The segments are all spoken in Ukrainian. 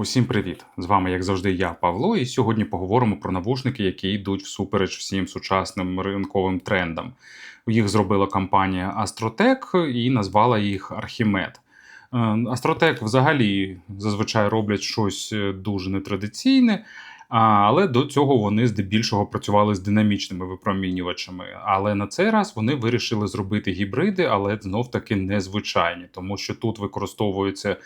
Усім привіт! З вами, як завжди, я Павло, і сьогодні поговоримо про навушники, які йдуть всупереч всім сучасним ринковим трендам. Їх зробила компанія Astrotech і назвала їх Archimed. Е, Astrotech взагалі зазвичай роблять щось е, дуже нетрадиційне, але до цього вони здебільшого працювали з динамічними випромінювачами. Але на цей раз вони вирішили зробити гібриди, але знов таки незвичайні, тому що тут використовується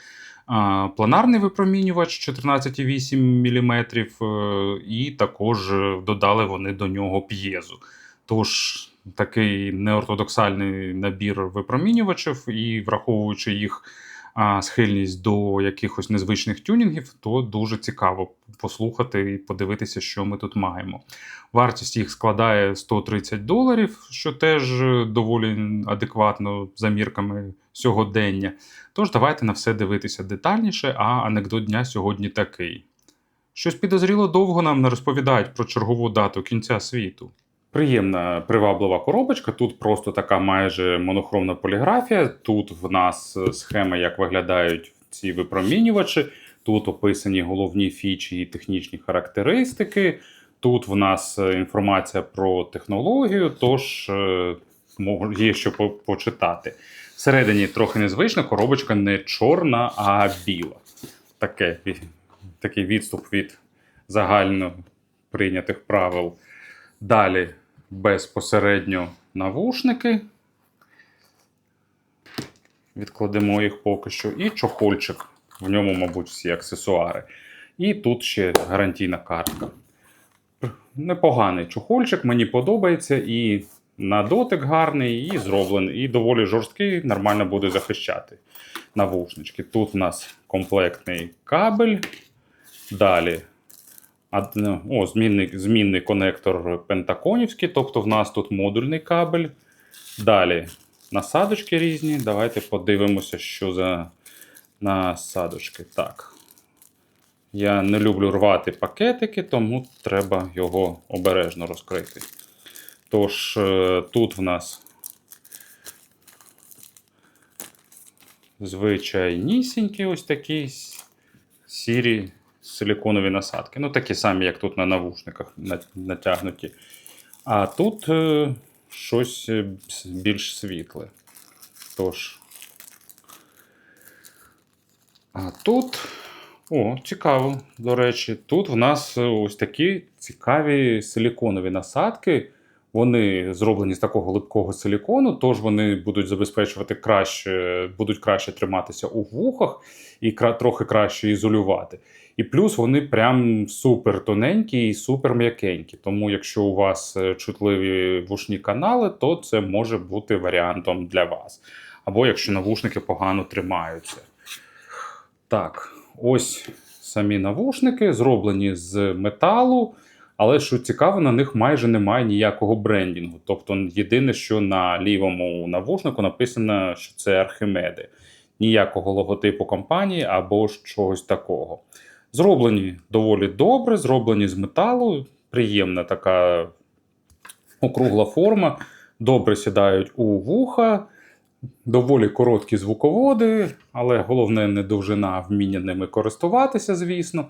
планарний випромінювач 14,8 мм, е, і також е, додали вони до нього п'єзу. Тож такий неортодоксальний набір випромінювачів, і враховуючи їх схильність до якихось незвичних тюнінгів, то дуже цікаво послухати і подивитися, що ми тут маємо. Вартість їх складає 130 доларів, що теж доволі адекватно за мірками сьогодення. Тож давайте на все дивитися детальніше, а анекдот дня сьогодні такий. Щось підозріло довго нам не розповідають про чергову дату кінця світу. Приємна приваблива коробочка. Тут просто така майже монохромна поліграфія. Тут в нас е, схема, як виглядають ці випромінювачі. Тут описані головні фічі і технічні характеристики. Тут в нас е, інформація про технологію, тож е, є що почитати. Всередині трохи незвично, коробочка не чорна, а біла. Таке, такий відступ від загально прийнятих правил. Далі безпосередньо навушники. Відкладемо їх поки що. І чохольчик. В ньому, мабуть, всі аксесуари. І тут ще гарантійна картка. Непоганий чохольчик, мені подобається. І на дотик гарний, і зроблений, і доволі жорсткий, нормально буде захищати навушнички. Тут у нас комплектний кабель. Далі О, змінний, змінний конектор пентаконівський, тобто в нас тут модульний кабель. Далі насадочки різні. Давайте подивимося, що за насадочки. Так. Я не люблю рвати пакетики, тому треба його обережно розкрити. Тож, е, тут в нас звичайнісінькі ось такі сірі силіконові насадки. Ну, такі самі, як тут на навушниках натягнуті. А тут е, щось е, більш світле. Тож. А тут. О, цікаво, до речі. Тут в нас е, ось такі цікаві силіконові насадки. Вони зроблені з такого липкого силікону, тож вони будуть забезпечувати краще, будуть краще триматися у вухах і трохи краще ізолювати. І плюс вони прям супер тоненькі і супер м'якенькі. Тому, якщо у вас е, чутливі вушні канали, то це може бути варіантом для вас. Або якщо навушники погано тримаються. Так, ось самі навушники зроблені з металу. Але що цікаво, на них майже немає ніякого брендінгу. Тобто, єдине, що на лівому навушнику написано, що це Архимеди. Ніякого логотипу компанії або чогось такого. Зроблені доволі добре, зроблені з металу, приємна така округла форма, добре сідають у вуха, доволі короткі звуководи, але головне не довжина, вміння ними користуватися, звісно.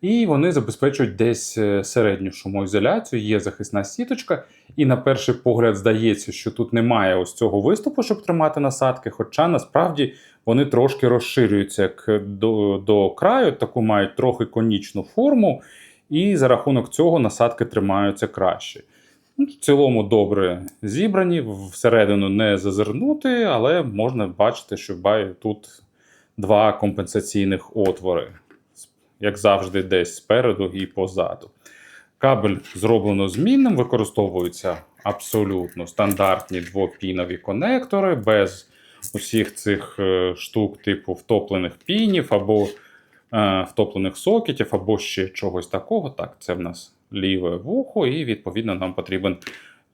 І вони забезпечують десь е, середню шумоізоляцію, є захисна сіточка. І на перший погляд здається, що тут немає ось цього виступу, щоб тримати насадки. Хоча насправді вони трошки розширюються як до, до краю, таку мають трохи конічну форму, і за рахунок цього насадки тримаються краще. Ну, В цілому добре зібрані, всередину не зазирнути, але можна бачити, що тут два компенсаційних отвори як завжди, десь спереду і позаду. Кабель зроблено змінним, використовуються абсолютно стандартні двопінові конектори без усіх цих е, штук, типу втоплених пінів або е, втоплених сокетів, або ще чогось такого. Так, це в нас ліве вухо, і відповідно нам потрібен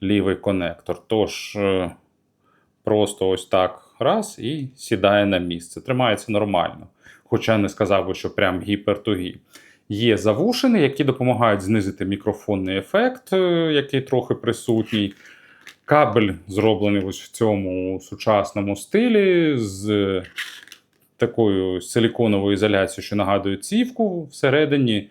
лівий конектор. Тож е, просто ось так раз і сідає на місце. Тримається нормально хоча не сказав би, що прям гіпертугі. Є завушини, які допомагають знизити мікрофонний ефект, е, який трохи присутній. Кабель зроблений ось в цьому сучасному стилі з такою силіконовою ізоляцією, що нагадує цівку всередині.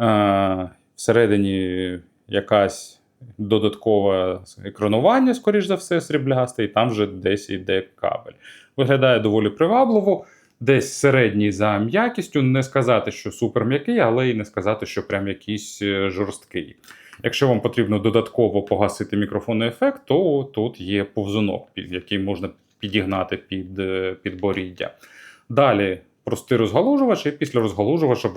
Е, всередині якась додаткове екранування, скоріш за все, сріблясте, і там вже десь йде кабель. Виглядає доволі привабливо, десь середній за м'якістю. Не сказати, що супер м'який, але і не сказати, що прям якийсь е, жорсткий. Якщо вам потрібно додатково погасити мікрофонний ефект, то тут є повзунок, який можна підігнати під е, підборіддя. Далі простий розгалужувач, і після розгалужувача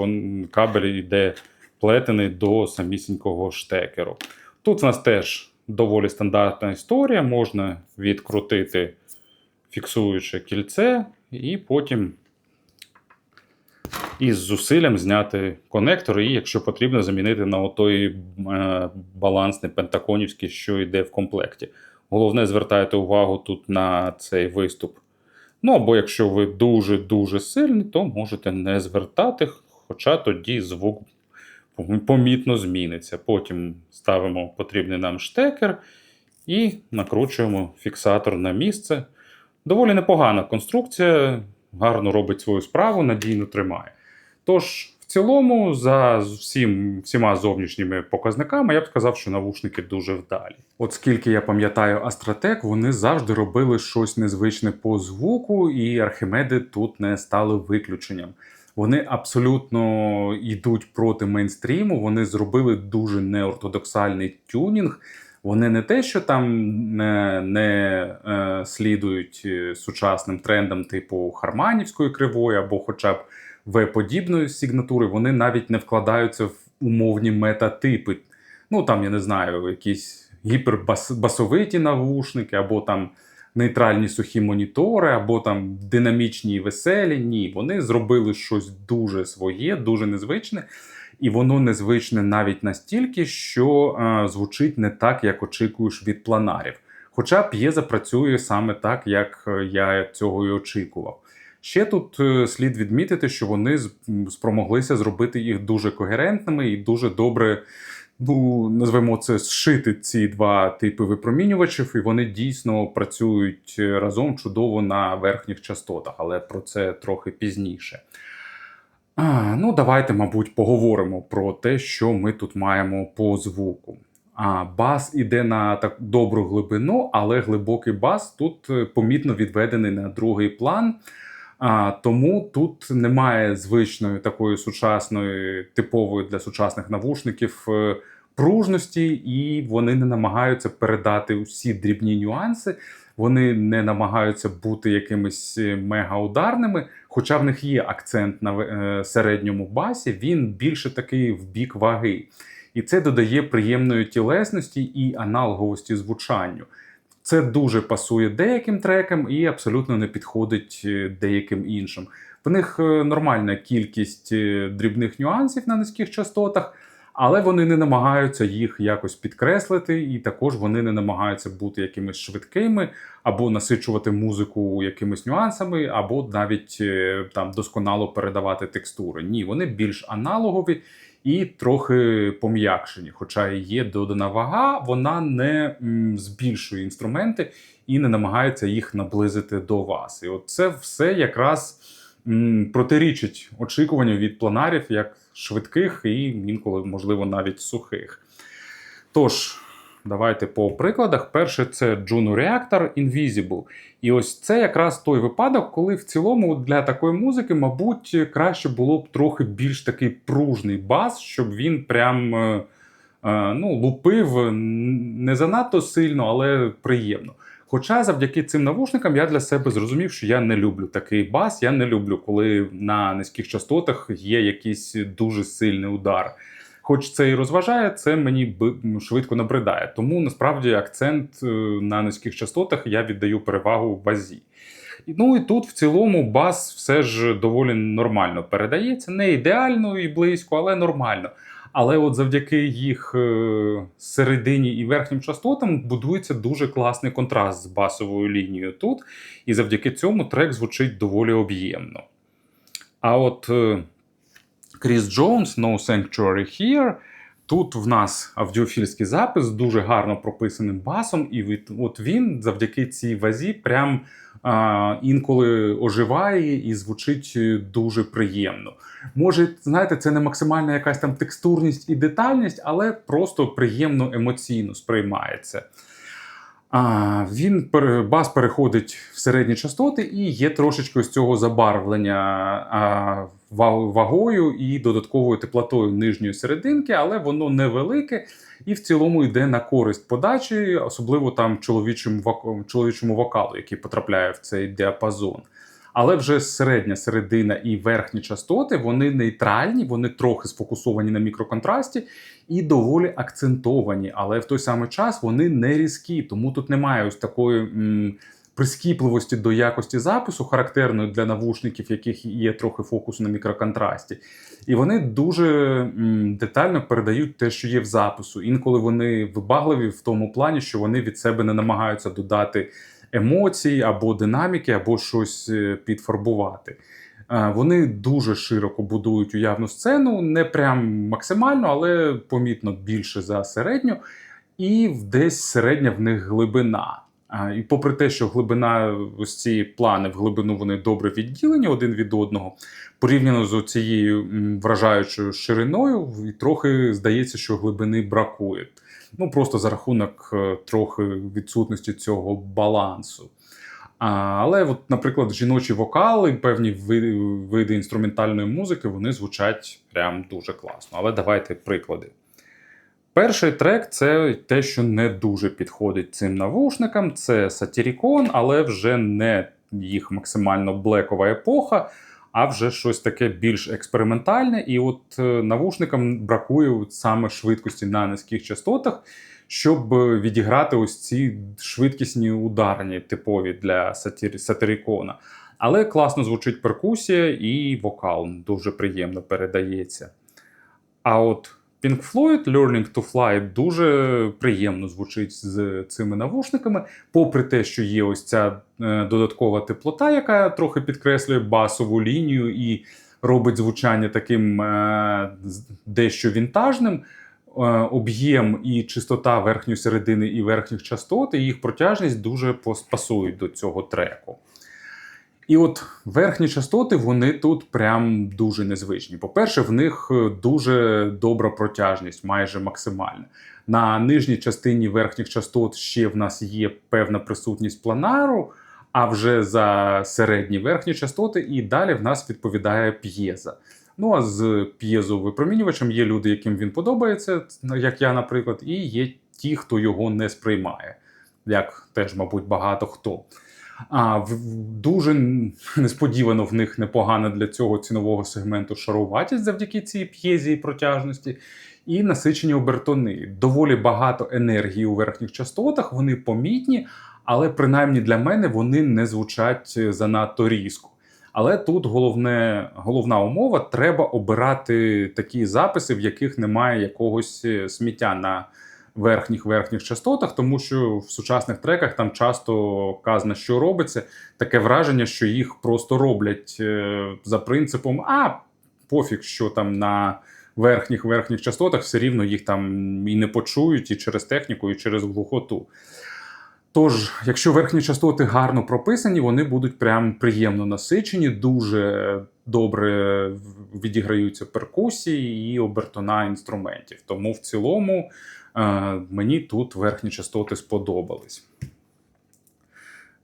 кабель йде плетений до самісінького штекеру. Тут в нас теж доволі стандартна історія. Можна відкрутити фіксуюче кільце, і потім із зусиллям зняти конектор, і, якщо потрібно, замінити на отой е, балансний пентаконівський, що йде в комплекті. Головне, звертайте увагу тут на цей виступ. Ну або якщо ви дуже-дуже сильний, то можете не звертати, хоча тоді звук помітно зміниться. Потім ставимо потрібний нам штекер і накручуємо фіксатор на місце. Доволі непогана конструкція, гарно робить свою справу, надійно тримає. Тож, в цілому, за всім, всіма зовнішніми показниками, я б сказав, що навушники дуже вдалі. От скільки я пам'ятаю Астратек, вони завжди робили щось незвичне по звуку, і Архімеди тут не стали виключенням. Вони абсолютно йдуть проти мейнстріму. Вони зробили дуже неортодоксальний тюнінг. Вони не те, що там не, не е, слідують е, сучасним трендам, типу харманівської кривої, або хоча б В-подібної сигнатури, вони навіть не вкладаються в умовні метатипи. Ну там, я не знаю, якісь гіпербасовиті навушники, або там нейтральні сухі монітори, або там динамічні і веселі. Ні, вони зробили щось дуже своє, дуже незвичне. І воно незвичне навіть настільки, що е, звучить не так, як очікуєш від планарів. Хоча п'єза працює саме так, як е, я цього і очікував. Ще тут е, слід відмітити, що вони спромоглися зробити їх дуже когерентними і дуже добре, ну назвемо це зшити ці два типи випромінювачів, і вони дійсно працюють е, разом чудово на верхніх частотах, але про це трохи пізніше. А, ну, давайте, мабуть, поговоримо про те, що ми тут маємо по звуку. А, бас іде на так добру глибину, але глибокий бас тут е, помітно відведений на другий план. А, тому тут немає звичної такої сучасної, типової для сучасних навушників е, пружності, і вони не намагаються передати усі дрібні нюанси. Вони не намагаються бути якимись е, мегаударними, хоча в них є акцент на е, середньому басі, він більше такий в бік ваги. І це додає приємної тілесності і аналоговості звучанню. Це дуже пасує деяким трекам і абсолютно не підходить е, деяким іншим. В них е, нормальна кількість е, дрібних нюансів на низьких частотах, але вони не намагаються їх якось підкреслити, і також вони не намагаються бути якимись швидкими або насичувати музику якимись нюансами, або навіть там досконало передавати текстури. Ні, вони більш аналогові і трохи пом'якшені. Хоча є додана вага, вона не збільшує інструменти і не намагається їх наблизити до вас. І от це все якраз протирічить очікуванню від планарів як швидких і інколи, можливо, навіть сухих. Тож, давайте по прикладах. Перше, це Juno Reactor Invisible. І ось це якраз той випадок, коли в цілому для такої музики, мабуть, краще було б трохи більш такий пружний бас, щоб він прям е, е, ну, лупив не занадто сильно, але приємно. Хоча завдяки цим навушникам я для себе зрозумів, що я не люблю такий бас. Я не люблю, коли на низьких частотах є якийсь дуже сильний удар. Хоч це і розважає, це мені швидко набридає. Тому насправді акцент е, на низьких частотах я віддаю перевагу базі. Ну і тут в цілому бас все ж доволі нормально передається. Не ідеально і близько, але нормально. Але от завдяки їх е, середині і верхнім частотам будується дуже класний контраст з басовою лінією тут, і завдяки цьому трек звучить доволі об'ємно. А от е, Кріс Джонс, No Sanctuary Here. Тут в нас аудіофільський запис дуже гарно прописаним басом, і від, от він завдяки цій вазі прям а, інколи оживає і звучить е, дуже приємно. Може, знаєте, це не максимальна якась там текстурність і детальність, але просто приємно емоційно сприймається. Він бас переходить в середні частоти і є трошечки з цього забарвлення вагою і додатковою теплотою нижньої серединки, але воно невелике і в цілому йде на користь подачі, особливо там чоловічому, чоловічому вокалу, який потрапляє в цей діапазон. Але вже середня середина і верхні частоти вони нейтральні, вони трохи сфокусовані на мікроконтрасті і доволі акцентовані, але в той самий час вони не різкі, тому тут немає ось такої м, прискіпливості до якості запису, характерної для навушників, яких є трохи фокусу на мікроконтрасті. І вони дуже детально передають те, що є в запису. Інколи вони вибагливі в тому плані, що вони від себе не намагаються додати емоцій або динаміки, або щось е, підфарбувати. Е, Вони дуже широко будують уявну сцену, не прям максимально, але помітно більше за середню, і десь середня в них глибина. І попри те, що глибина, ось ці плани в глибину вони добре відділені один від одного, порівняно з цією вражаючою шириною, і трохи здається, що глибини бракує. Ну просто за рахунок е, трохи відсутності цього балансу. Але, от, наприклад, жіночі вокали, певні види інструментальної музики, вони звучать прям дуже класно. Але давайте приклади. Перший трек це те, що не дуже підходить цим навушникам. Це Сатірікон, але вже не їх максимально блекова епоха, а вже щось таке більш експериментальне. І от е, навушникам бракує саме швидкості на низьких частотах, щоб е, відіграти ось ці швидкісні ударні, типові для сатир... сатирикона. Але класно звучить перкусія і вокал дуже приємно передається. А от Pink Floyd Learning to Fly дуже приємно звучить з цими навушниками, попри те, що є ось ця е, додаткова теплота, яка трохи підкреслює басову лінію і робить звучання таким е, дещо вінтажним. Е, Об'єм і чистота верхньої середини і верхніх частот, і їх протяжність дуже пасують до цього треку. І от верхні частоти вони тут прям дуже незвичні. По-перше, в них е, дуже добра протяжність, майже максимальна. На нижній частині верхніх частот ще в нас є певна присутність планару, а вже за середні верхні частоти, і далі в нас відповідає п'єза. Ну а з п'єзовипромінювачем є люди, яким він подобається, як я, наприклад, і є ті, хто його не сприймає, як теж, мабуть, багато хто. А в- дуже несподівано в них непогана для цього цінового сегменту шаруватість завдяки цій п'єзі і протяжності, і насичені обертони. Доволі багато енергії у верхніх частотах, вони помітні, але принаймні для мене вони не звучать е, занадто різко. Але тут головне, головна умова: треба обирати такі записи, в яких немає якогось е, сміття на верхніх верхніх частотах, тому що в сучасних треках там часто казано, що робиться. Таке враження, що їх просто роблять е, за принципом, а пофіг, що там на верхніх верхніх частотах все рівно їх там і не почують, і через техніку, і через глухоту. Тож, якщо верхні частоти гарно прописані, вони будуть прям приємно насичені, дуже добре відіграються перкусії і обертона інструментів. Тому в цілому е, мені тут верхні частоти сподобались.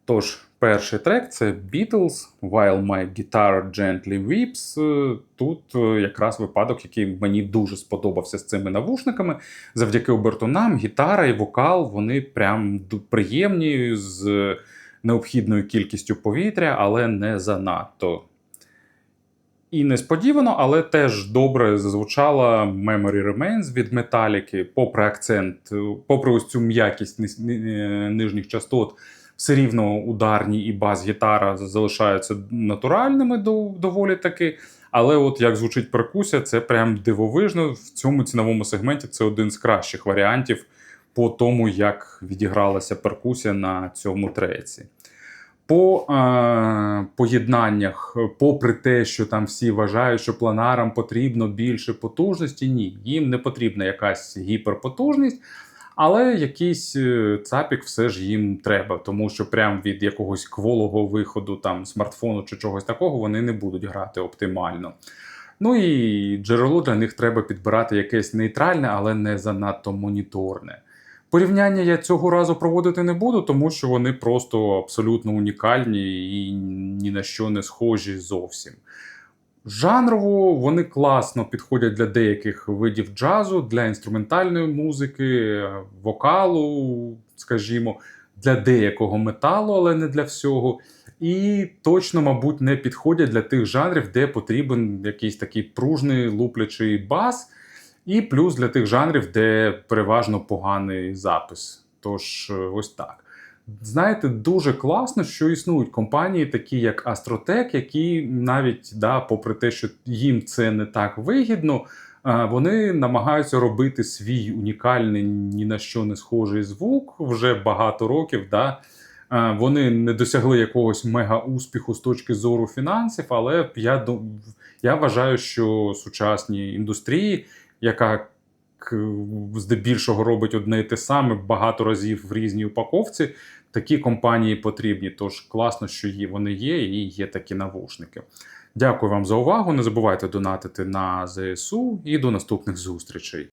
Тож, перший трек це Beatles While My Guitar Gently Weeps. Е, Тут е, якраз випадок, який мені дуже сподобався з цими навушниками. Завдяки обертонам, гітара і вокал вони прям приємні з необхідною кількістю повітря, але не занадто. І несподівано, але теж добре зазвучала Memory Remains від Металіки, попри акцент, е, попри ось цю м'якість нижніх частот, все рівно ударні і бас-гітара залишаються натуральними доволі таки. Але от як звучить перкусія, це прям дивовижно. В цьому ціновому сегменті це один з кращих варіантів по тому, як відігралася перкусія на цьому треці. По е, поєднаннях, попри те, що там всі вважають, що планарам потрібно більше потужності, ні, їм не потрібна якась гіперпотужність, Але якийсь е, цапік все ж їм треба, тому що прям від якогось кволого виходу там смартфону чи чогось такого вони не будуть грати оптимально. Ну і джерело для них треба підбирати якесь нейтральне, але не занадто моніторне. Порівняння я цього разу проводити не буду, тому що вони просто абсолютно унікальні і ні на що не схожі зовсім. Жанрово вони класно підходять для деяких видів джазу, для інструментальної музики, вокалу, скажімо, для деякого металу, але не для всього. І точно, мабуть, не підходять для тих жанрів, де потрібен якийсь такий пружний луплячий бас, і плюс для тих жанрів, де переважно поганий запис. Тож, е, ось так. Знаєте, дуже класно, що існують компанії, такі як Astrotech, які навіть да, попри те, що їм це не так вигідно, вони намагаються робити свій унікальний ні на що не схожий звук вже багато років. Да. Вони не досягли якогось мега успіху з точки зору фінансів, але я, я вважаю, що сучасній індустрії, яка здебільшого робить одне і те саме багато разів в різній упаковці, такі компанії потрібні. Тож класно, що є, вони є, і є такі навушники. Дякую вам за увагу. Не забувайте донатити на ЗСУ і до наступних зустрічей.